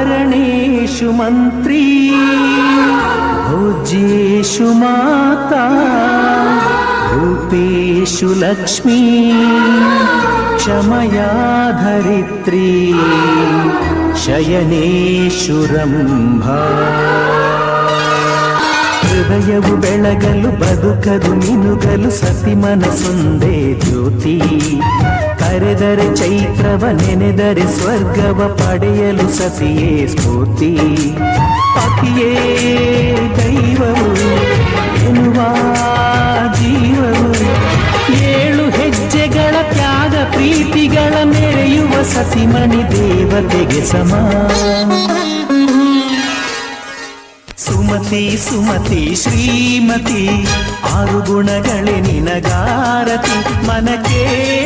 धारणेषु मन्त्री भोज्येषु माता रूपेषु लक्ष्मी क्षमया धरित्री शयनेषु रम्भा ಹೃದಯವು ಬೆಳಗಲು ಬದುಕದು ಮಿನುಗಲು ಸತಿ ಮನಸ್ಸೊಂದೇ ಜ್ಯೋತಿ ಕರೆದರೆ ಚೈತ್ರವ ನೆನೆದರೆ ಸ್ವರ್ಗವ ಪಡೆಯಲು ಸತಿಯೇ ಸ್ಫೂರ್ತಿ. ಪತಿಯೇ ದೈವವು, ಎನ್ನುವ ಜೀವವು, ಏಳು ಹೆಜ್ಜೆಗಳ ತ್ಯಾಗ ಪ್ರೀತಿಗಳ ಮೆರೆಯುವ ಸತಿಮಣಿ ದೇವತೆಗೆ ಸಮ. ಸುಮತಿ ಸುಮತಿ, ಶ್ರೀಮತಿ, ಆರು ಗುಣಗಳೇ ನಿನಗಾರತಿ, ಮನಕ್ಕೆ